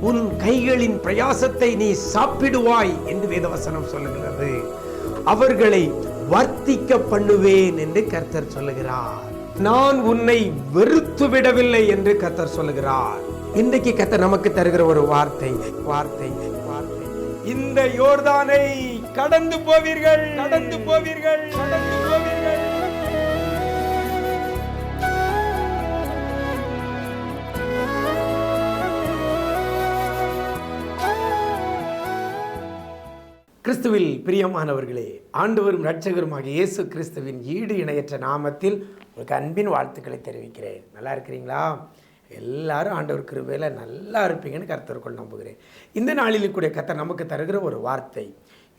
உன் கைகளின் பிரயாசத்தை நீ சாப்பிடுவாய் என்று வேதவசனம் சொல்லுகிறது. அவர்களை வர்த்திக்க பண்ணுவேன் என்று கர்த்தர் சொல்லுகிறார். நான் உன்னை வெறுத்து விடவில்லை என்று கர்த்தர் சொல்லுகிறார். இன்றைக்கு கர்த்தர் நமக்கு தருகிற ஒரு வார்த்தை வார்த்தை வார்த்தை. இந்த யோர்தானை கடந்து போவீர்கள். கடந்து போவீர்கள். கடந்து கிறிஸ்துவில் பிரியமானவர்களே ஆண்டவரும் இரட்சகருமாக இயேசு கிறிஸ்துவின் ஈடு இணையற்ற நாமத்தில் உங்களுக்கு அன்பின் வாழ்த்துக்களை தெரிவிக்கிறேன். நல்லா இருக்கிறீங்களா? எல்லாரும் ஆண்டவர் கிருபையில் நல்லா இருப்பீங்கன்னு கர்த்தருக்குள் நம்புகிறேன். இந்த நாளில் கூட கர்த்தர் நமக்கு தருகிற ஒரு வார்த்தை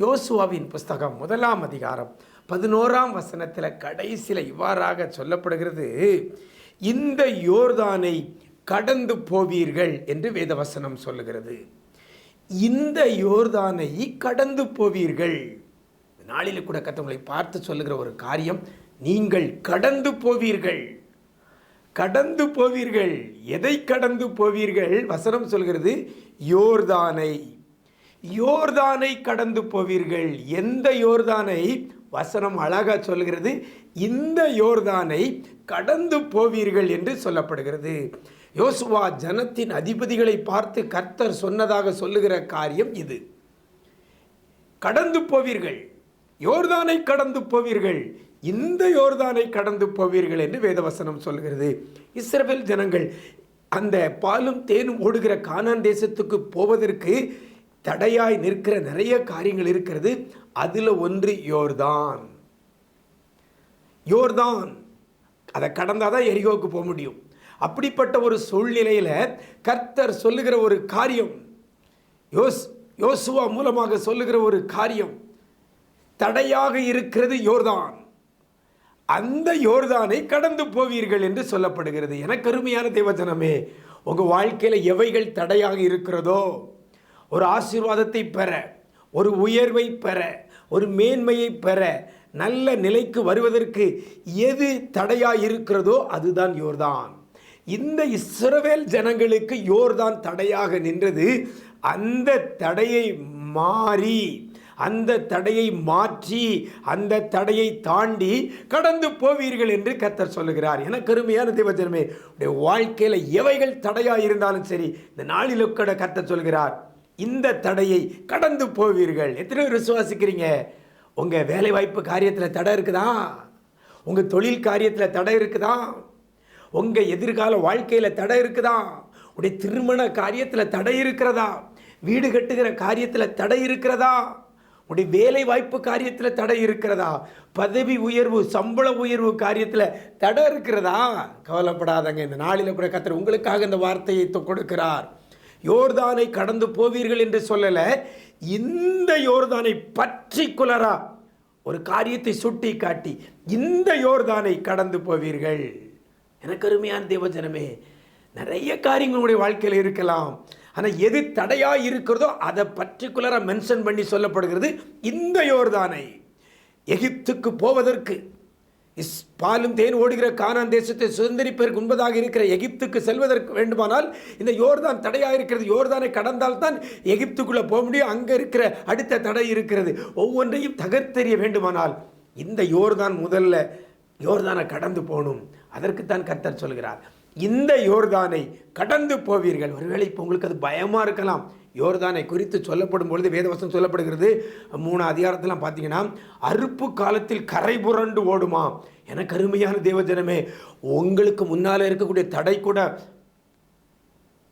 யோசுவாவின் புஸ்தகம் முதலாம் அதிகாரம் பதினோராம் வசனத்தில் கடைசியில் இவ்வாறாக சொல்லப்படுகிறது. இந்த யோர்தானை கடந்து போவீர்கள் என்று வேதவசனம் சொல்லுகிறது. இந்த யோர்தானை கடந்து போவீர்கள். நாளில் கூட கத்தவங்களை பார்த்து சொல்லுகிற ஒரு காரியம் நீங்கள் கடந்து போவீர்கள். கடந்து போவீர்கள். எதை கடந்து போவீர்கள்? வசனம் சொல்கிறது யோர்தானை. யோர்தானை கடந்து போவீர்கள். எந்த யோர்தானை? வசனம் அழகாக சொல்கிறது இந்த யோர்தானை கடந்து போவீர்கள் என்று சொல்லப்படுகிறது. யோசுவா ஜனத்தின் அதிபதிகளை பார்த்து கர்த்தர் சொன்னதாக சொல்லுகிற காரியம் இது. கடந்து போவீர்கள். யோர்தானை கடந்து போவீர்கள். இந்த யோர்தானை கடந்து போவீர்கள் என்று வேதவசனம் சொல்கிறது இஸ்ரவேல் ஜனங்கள் அந்த பாலும் தேனும் ஓடுகிற கானான் தேசத்துக்கு போவதற்கு தடையாய் நிற்கிற நிறைய காரியங்கள் இருக்கிறது. அதில் ஒன்று யோர்தான். யோர்தான். அதை கடந்தால் தான் எரிகோவுக்கு போக முடியும். அப்படிப்பட்ட ஒரு சூழ்நிலையில் கர்த்தர் சொல்லுகிற ஒரு காரியம் யோஸ் யோசுவா மூலமாக சொல்லுகிற ஒரு காரியம் தடையாக இருக்கிறது யோர்தான். அந்த யோர்தானை கடந்து போவீர்கள் என்று சொல்லப்படுகிறது. எனக்கு அருமையான தேவஜனமே உங்கள் வாழ்க்கையில் எவைகள் தடையாக இருக்கிறதோ ஒரு ஆசீர்வாதத்தை பெற ஒரு உயர்வை பெற ஒரு மேன்மையை பெற நல்ல நிலைக்கு வருவதற்கு எது தடையாக இருக்கிறதோ அதுதான் யோர்தான். இந்த இஸ்ரவேல் ஜனங்களுக்கு யோர்தான் தடையாக நின்றது. அந்த தடையை மாறி அந்த தடையை மாற்றி அந்த தடையை தாண்டி கடந்து போவீர்கள் என்று கத்தர் சொல்லுகிறார். என கருமையான தேவஜனமே உடைய வாழ்க்கையில் எவைகள் தடையாக இருந்தாலும் சரி இந்த நாளில் கூட கர்த்தர் சொல்கிறார் இந்த தடையை கடந்து போவீர்கள். எத்தனை பேர் விசுவாசிக்கிறீங்க உங்கள் வேலைவாய்ப்பு காரியத்தில் தடை இருக்குதா? உங்கள் தொழில் காரியத்தில் தடை இருக்குதா? உங்கள் எதிர்கால வாழ்க்கையில் தடை இருக்குதா? உடைய திருமண காரியத்தில் தடை இருக்கிறதா? வீடு கட்டுகிற காரியத்தில் தடை இருக்கிறதா? உடைய வேலை வாய்ப்பு காரியத்தில் தடை இருக்கிறதா? பதவி உயர்வு சம்பள உயர்வு காரியத்தில் தடை இருக்கிறதா? கவலைப்படாதங்க இந்த நாளில் கூட கத்தர் உங்களுக்காக இந்த வார்த்தையை தொ- கொடுக்கிறார். யோர்தானை கடந்து போவீர்கள் என்று சொல்லலை இந்த யோர்தானை பற்றி குலரா ஒரு காரியத்தை சுட்டி காட்டி இந்த யோர்தானை கடந்து போவீர்கள். எனக்கு அருமையான தேவஜனமே நிறைய காரியங்கள் உங்களுடைய வாழ்க்கையில் இருக்கலாம். ஆனால் எது தடையாக இருக்கிறதோ அதை பர்டிகுலராக மென்ஷன் பண்ணி சொல்லப்படுகிறது இந்த யோர்தானை. எகிப்துக்கு போவதற்கு இஸ் பாலும் தேன் ஓடுகிற கானான் தேசத்தை சுதந்திரிப்பதற்கு முன்பதாக இருக்கிற எகிப்துக்கு செல்வதற்கு வேண்டுமானால் இந்த யோர்தான் தடையாக இருக்கிறது யோர்தானை கடந்தால் தான் எகிப்துக்குள்ளே போக முடியும். அங்கே இருக்கிற அடுத்த தடை இருக்கிறது. ஒவ்வொன்றையும் தகர்த்தெறிய வேண்டுமானால் இந்த யோர்தான் முதல்ல யோர்தானை கடந்து போகணும். அதற்குத்தான் கர்த்தர் சொல்கிறார். இந்த யோர்தானை கடந்து போவீர்கள். ஒருவேளை இப்போ உங்களுக்கு அது பயமாக இருக்கலாம். யோர்தானை குறித்து சொல்லப்படும் பொழுது வேதவசம் சொல்லப்படுகிறது. மூணு அதிகாரத்தெல்லாம் பார்த்தீங்கன்னா அறுப்பு காலத்தில் கரை புரண்டு ஓடுமா? எனக்கு அருமையான தேவஜனமே உங்களுக்கு முன்னால் இருக்கக்கூடிய தடை கூட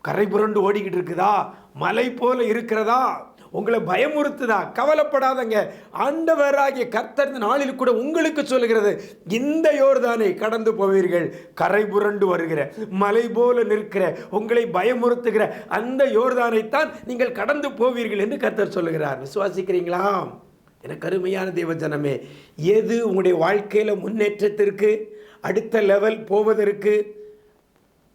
கரை புரண்டு ஓடிக்கிட்டு இருக்குதா? மலை போல இருக்கிறதா? உங்களை பயமுறுத்துதா? கவலைப்படாதங்க. ஆண்டவராகிய கர்த்தர் இந்த நாளில் கூட உங்களுக்கு சொல்லுகிறது இந்த யோர்தானை கடந்து போவீர்கள் கரை புரண்டு வருகிற மலை போல நிற்கிற உங்களை பயமுறுத்துகிற அந்த யோர்தானைத்தான் நீங்கள் கடந்து போவீர்கள் என்று கர்த்தர் சொல்லுகிறார். விசுவாசிக்கிறீங்களா? எனக்கு அருமையான தேவஜனமே எது உங்களுடைய வாழ்க்கையில் முன்னேற்றத்திற்கு அடுத்த லெவல் போவதற்கு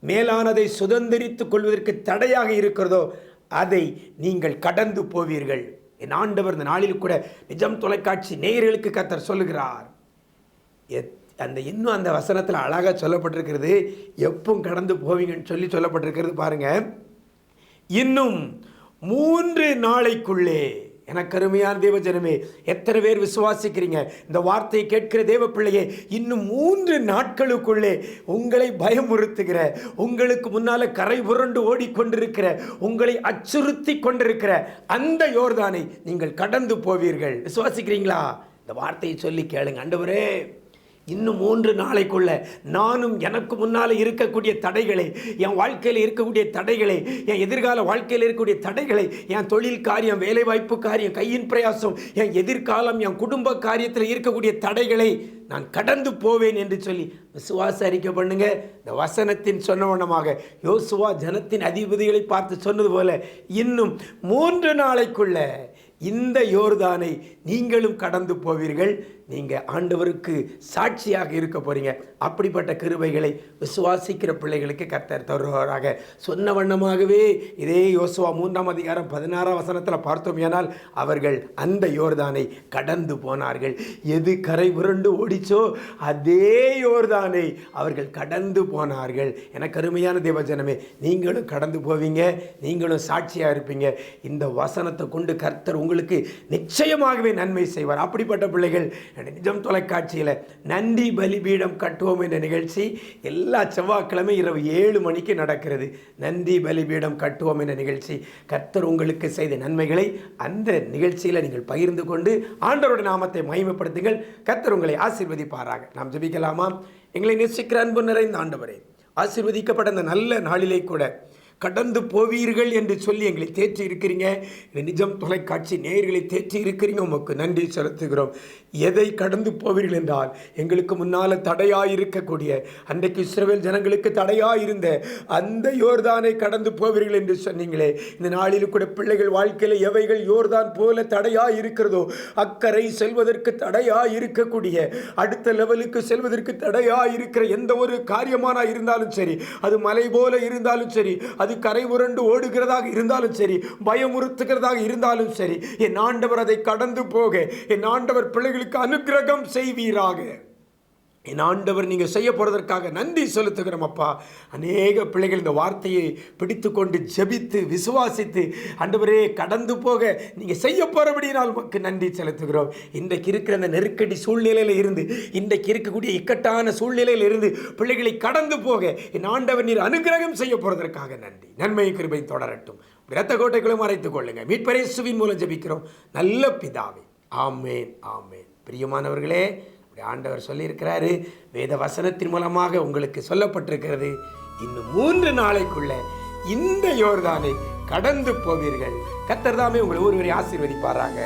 மேலானதை சுதந்திரித்துக் கொள்வதற்கு தடையாக இருக்கிறதோ அதை நீங்கள் கடந்து போவீர்கள். என் ஆண்டவர் இந்த நாளில் கூட நிஜம் தொலைக்காட்சி நேயர்களுக்கு கத்தர் சொல்லுகிறார். எத்- அந்த இன்னும் அந்த வசனத்தில் அழகாக சொல்லப்பட்டிருக்கிறது. எப்பவும் கடந்து போவீங்கன்னு சொல்லி சொல்லப்பட்டிருக்கிறது பாருங்கள் இன்னும் மூன்று நாளைக்குள்ளே எனக்கு அருமையான தேவ ஜனமே எத்தனை பேர் விசுவாசிக்கிறீங்க? இந்த வார்த்தையை கேட்கிற தேவ பிள்ளையே இன்னும் மூன்று நாட்களுக்குள்ளே உங்களை பயமுறுத்துகிற உங்களுக்கு முன்னால் கரை புரண்டு ஓடிக்கொண்டிருக்கிற உங்களை அச்சுறுத்தி கொண்டிருக்கிற அந்த யோர்தானை நீங்கள் கடந்து போவீர்கள். விசுவாசிக்கிறீங்களா? இந்த வார்த்தையை சொல்லி கேளுங்க. அண்டவரே இன்னும் மூன்று நாளைக்குள்ள நானும் எனக்கு முன்னால் இருக்கக்கூடிய தடைகளை என் வாழ்க்கையில் இருக்கக்கூடிய தடைகளை என் எதிர்கால வாழ்க்கையில் இருக்கக்கூடிய தடைகளை என் தொழில் காரியம் வேலைவாய்ப்பு காரியம் கையின் பிரயாசம் என் எதிர்காலம் என் குடும்ப காரியத்தில் இருக்கக்கூடிய தடைகளை நான் கடந்து போவேன் என்று சொல்லி விசுவாச அறிக்கை பண்ணுங்க. இந்த வசனத்தின் சொன்னவனமாக யோசுவா ஜனத்தின் அதிபதிகளை பார்த்து சொன்னது போல இன்னும் மூன்று நாளைக்குள்ள இந்த யோர்தானை நீங்களும் கடந்து போவீர்கள். நீங்கள் ஆண்டவருக்கு சாட்சியாக இருக்க போறீங்க. அப்படிப்பட்ட கிருபைகளை விசுவாசிக்கிற பிள்ளைகளுக்கு கர்த்தர் தருவாராக. சொன்ன வண்ணமாகவே இதே யோசுவா மூன்றாம் அதிகாரம் பதினாறாம் வசனத்தில் பார்த்தோம். ஏனால் அவர்கள் அந்த யோர்தானை கடந்து போனார்கள். எது கரை புரண்டு ஓடிச்சோ அதே யோர்தானை அவர்கள் கடந்து போனார்கள். எனக்கு அருமையான தேவஜனமே நீங்களும் கடந்து போவீங்க. நீங்களும் சாட்சியாக இருப்பீங்க. இந்த வசனத்தை கொண்டு கர்த்தர் உங்களுக்கு நிச்சயமாகவே நன்மை செய்வார். அப்படிப்பட்ட பிள்ளைகள் நிஜம் தொலைக்காட்சியில் நன்றி பலிபீடம் கட்டுவோம் என்ற நிகழ்ச்சி எல்லா செவ்வாய்க்கிழமை இரவு ஏழு மணிக்கு நடக்கிறது. நந்தி பலிபீடம் கட்டுவோம் என்ற நிகழ்ச்சி. கர்த்தர் உங்களுக்கு செய்த நன்மைகளை அந்த நிகழ்ச்சியில் நீங்கள் பகிர்ந்து கொண்டு ஆண்டவருடைய நாமத்தை மகிமைப்படுத்துங்கள். கர்த்தர் உங்களை ஆசீர்வதிப்பாராக. நாம் ஜபிக்கலாமா? எங்களை நேசிக்கிற அன்பு நிறைந்த ஆண்டவரே ஆசீர்வதிக்கப்பட்ட அந்த நல்ல நாளிலே கூட கடந்து போவீர்கள் என்று சொல்லி எங்களை தேற்றி இருக்கிறீங்க. நிஜம் தொலைக்காட்சி நேயர்களை தேற்றி இருக்கிறீங்க. உமக்கு நன்றி செலுத்துகிறோம். எதை கடந்து போவீர்கள் என்றால் எங்களுக்கு முன்னால் தடையாக இருக்கக்கூடிய அன்றைக்கு இஸ்ரேல் ஜனங்களுக்கு தடையாக இருந்த அந்த யோர்தானை கடந்து போவீர்கள் என்று சொன்னீங்களே. இந்த நாளில் கூட பிள்ளைகள் வாழ்க்கையில் எவைகள் யோர்தான் போல தடையாக இருக்கிறதோ அக்கறை செல்வதற்கு தடையாக இருக்கக்கூடிய அடுத்த லெவலுக்கு செல்வதற்கு தடையாக இருக்கிற எந்த ஒரு காரியமான இருந்தாலும் சரி அது மலை போல இருந்தாலும் சரி அது கரை உருண்டு ஓடுகிறதாக இருந்தாலும் சரி பயமுறுத்துகிறதாக இருந்தாலும் சரி என் ஆண்டவர் அதை கடந்து போக என் ஆண்டவர் பிள்ளைகளுக்கு அனுக்கிரகம் செய்வீராக. என் ஆண்டவர் நீங்கள் செய்ய போகிறதற்காக நன்றி செலுத்துகிறோம் அப்பா. அநேக பிள்ளைகள் இந்த வார்த்தையை பிடித்து கொண்டு ஜெபித்து விசுவாசித்து ஆண்டவரே கடந்து போக நீங்கள் செய்ய போகிறபடினால் உமக்கு நன்றி செலுத்துகிறோம். இன்றைக்கு இருக்கிற அந்த நெருக்கடி சூழ்நிலையில் இருந்து இன்றைக்கு இருக்கக்கூடிய இக்கட்டான சூழ்நிலையில் இருந்து பிள்ளைகளை கடந்து போக என் ஆண்டவர் நீர் அனுகிரகம் செய்ய போகிறதற்காக நன்றி. நன்மை கிருபை தொடரட்டும். இரத்த கோட்டைகளும் மறைத்துக் கொள்ளுங்க மீட்பரேசுவின் மூலம் ஜபிக்கிறோம். நல்ல பிதாவே. ஆமேன் ஆமேன். பிரியமானவர்களே அப்படி ஆண்டவர் சொல்லியிருக்கிறாரு. வேத வசனத்தின் மூலமாக உங்களுக்கு சொல்லப்பட்டிருக்கிறது. இன்னும் மூன்று நாளைக்குள்ள இந்த யோர்தானை கடந்து போவீர்கள். கத்தர் தாமே உங்களை ஒருவரை ஆசீர்வதிப்பாராங்க